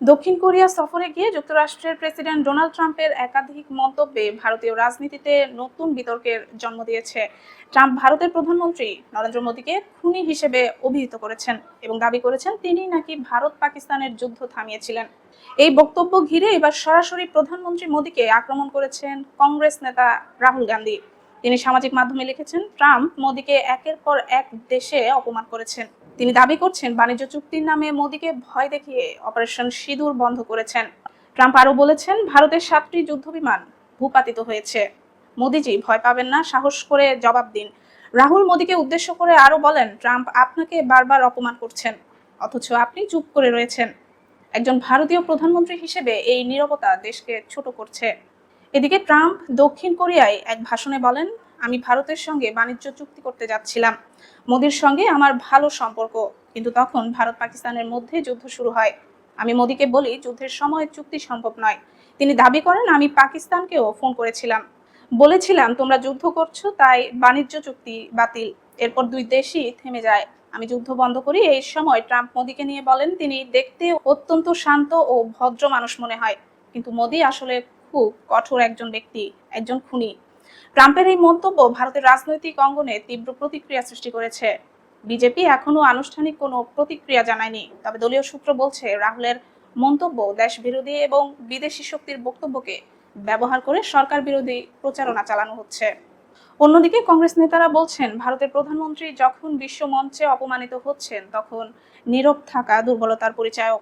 দক্ষিণ কোরিয়া সফরে গিয়ে যুক্তরাষ্ট্রের প্রেসিডেন্ট ডোনাল্ড ট্রাম্পের একাধিক মন্তব্যে ভারতীয় রাজনীতিতে নতুন বিতর্কের জন্ম দিয়েছে। ট্রাম্প ভারতের প্রধানমন্ত্রী নরেন্দ্র মোদীকে খুনি হিসেবে অভিহিত করেছেন এবং দাবি করেছেন তিনি নাকি ভারত পাকিস্তানের যুদ্ধ থামিয়েছিলেন। এই বক্তব্য ঘিরে এবার সরাসরি প্রধানমন্ত্রী মোদীকে আক্রমণ করেছেন কংগ্রেস নেতা রাহুল গান্ধী। তিনি সামাজিক মাধ্যমে লিখেছেন, ট্রাম্প মোদীকে একের পর এক দেশে অপমান করেছেন। তিনি দাবি করছেন, বাণিজ্য চুক্তির নামে মোদীকে ভয় দেখিয়ে অপারেশন সিঁদুর বন্ধ করেছেন। ট্রাম্প আরও বলেছেন, ভারতের সাতটি যুদ্ধবিমান ভূপাতিত হয়েছে। মোদিজি ভয় পাবেন না, সাহস করে জবাব দিন। রাহুল মোদীকে উদ্দেশ্য করে আরও বলেন, ট্রাম্প আপনাকে বারবার অপমান করছেন, অথচ আপনি চুপ করে রয়েছেন। একজন ভারতীয় প্রধানমন্ত্রী হিসেবে এই নীরবতা দেশকে ছোট করছে। এদিকে ট্রাম্প দক্ষিণ কোরিয়ায় এক ভাষণে বলেন আমি ভারতের সঙ্গে বাণিজ্য চুক্তি করতে যাচ্ছিলাম। মোদির সঙ্গে আমার ভালো সম্পর্ক। কিন্তু তখন ভারত পাকিস্তানের মধ্যে যুদ্ধ শুরু হয়। আমি মোদিকে বলি, যুদ্ধের সময় চুক্তি সম্ভব নয়। তিনি দাবি করেন, আমি পাকিস্তানকেও ফোন করেছিলাম। বলেছিলাম, তোমরা যুদ্ধ করছ, তাই বাণিজ্য চুক্তি বাতিল। এরপর দুই দেশই থেমে যায়। আমি যুদ্ধ বন্ধ করি। এই সময় ট্রাম্প মোদিকে নিয়ে বলেন, তিনি দেখতে অত্যন্ত শান্ত ও ভদ্র মানুষ মনে হয়। কিন্তু মোদি আসলে খুব কঠোর একজন ব্যক্তি, একজন খুনি। ট্রাম্পের এই মন্তব্য ভারতের রাজনৈতিক অঙ্গনে তীব্র প্রতিক্রিয়া সৃষ্টি করেছে। বিজেপি এখনও আনুষ্ঠানিক কোনো প্রতিক্রিয়া জানায়নি। তবে দলীয় সূত্র বলছে, রাহুলের মন্তব্য দেশ বিরোধী এবং বিদেশি শক্তির বক্তব্যকে ব্যবহার করে সরকার বিরোধী প্রচারণা চালানো হচ্ছে। অন্যদিকে কংগ্রেস নেতারা বলছেন, ভারতের প্রধানমন্ত্রী যখন বিশ্ব মঞ্চে অপমানিত হচ্ছেন, তখন নীরব থাকা দুর্বলতার পরিচায়ক